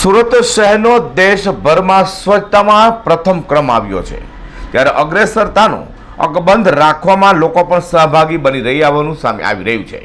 સુરત શહેરનો દેશભરમાં સ્વચ્છતામાં પ્રથમ ક્રમ આવ્યો છે. ત્યારે અગ્રેસરતાનો અકબંધ રાખવામાં લોકો પણ સહભાગી બની રહ્યા હોવાનું સામે આવી રહ્યું છે.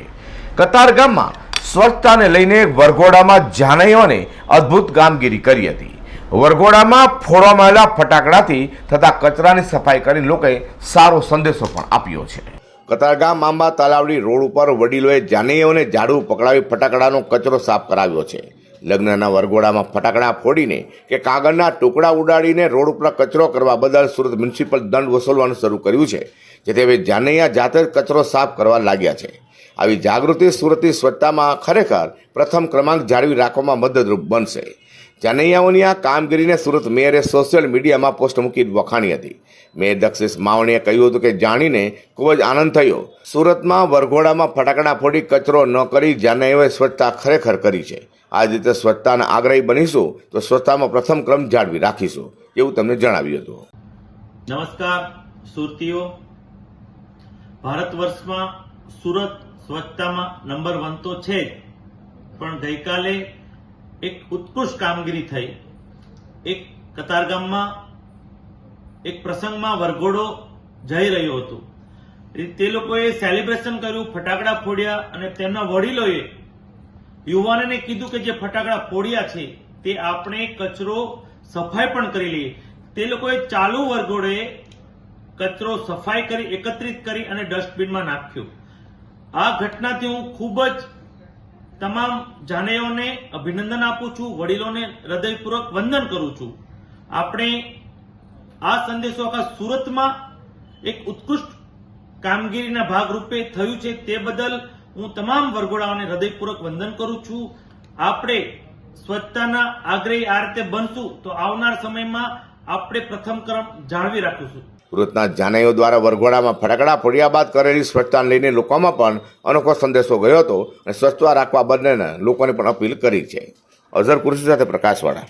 કતાર ગામમાં સ્વચ્છતાને લઈને વરઘોડામાં જાનૈયોને અદ્ભુત કામગીરી કરી હતી. વરઘોડામાં ફોડવામાં આવેલા ફટાકડાથી થતા કચરાની સફાઈ કરીને લોકોએ સારો સંદેશો પણ આપ્યો છે. કતારગામ આંબા તલાવડી રોડ ઉપર વડીલોએ જાનૈયોને ઝાડુ પકડાવી ફટાકડાનો કચરો સાફ કરાવ્યો છે. લગ્નના વરઘોડામાં ફટાકડા ફોડીને કે કાગળના ટુકડા ઉડાડીને રોડ ઉપર કચરો કરવા બદલ સુરત મ્યુનિસિપલ દંડ વસૂલવાનું શરૂ કર્યું છે, જેથી હવે જાનૈયા જાતે જ કચરો સાફ કરવા લાગ્યા છે. આવી જાગૃતિ સુરતની સ્વચ્છતામાં ખરેખર પ્રથમ ક્રમાંક જાળવી રાખવામાં મદદરૂપ બનશે. જાનૈયાઓની આ કામગીરીને સુરત મેયરે સોશિયલ મીડિયામાં પોસ્ટ મૂકી વખાણી હતી. મેયર દક્ષિશ માવણીએ કહ્યું હતું કે જાણીને ખૂબ જ આનંદ થયો. સુરતમાં વરઘોડામાં ફટાકડા ફોડી કચરો ન કરી જાનૈયાઓએ સ્વચ્છતા ખરેખર કરી છે. આ રીતે સ્વચ્છતાના આગ્રહી બનીશું તો સ્વચ્છતામાં પ્રથમ ક્રમ જાળવી રાખીશું, એવું તમને જણાવ્યું હતું. નમસ્કાર, સુરતીઓ. ભારત વર્ષમાં સુરત સ્વચ્છતામાં નંબર વન તો છે પણ ગઈકાલે એક ઉત્કૃષ્ટ કામગીરી થઈ. એક કતારગામમાં, એક પ્રસંગમાં વરઘોડો જઈ રહ્યો હતો. તે લોકોએ સેલિબ્રેશન કર્યું, ફટાકડા ફોડ્યા અને તેમના વડીલોએ યુવાનોને કીધું કે જે ફટાકડા ફોડ્યા છે, તે આપણે કચરો સફાઈ પણ કરી લઈએ. તે લોકોએ ચાલુ વર્ગોડે કચરો સફાઈ કરી, એકત્રિત કરી અને ડસ્ટબિનમાં નાખ્યો. આ ઘટનાથી હું ખૂબ જ તમામ જાનેઓને અભિનંદન આપું છું, વડીલોને હૃદયપૂર્વક વંદન કરું છું. આપણે આ સંદેશો આખા સુરતમાં એક ઉત્કૃષ્ટ કામગીરીના ભાગરૂપે થયું છે. તે બદલ હું તમામ વરઘોડાઓને હૃદયપૂર્વક વંદન કરું છું. આપણે સ્વચ્છતાના આગ્રહી આ રીતે બનશું તો આવનાર સમયમાં આપણે પ્રથમ ક્રમ જાળવી રાખીશું. સુરતના જાનૈયો દ્વારા વરઘોડામાં ફટાકડા ફોડ્યા બાદ કરેલી સ્વચ્છતાને લઈને લોકોમાં પણ અનોખો સંદેશો ગયો હતો અને સ્વચ્છતા રાખવા બંનેને લોકોને પણ અપીલ કરી છે. અઝર કુર્સી સાથે પ્રકાશવાળા.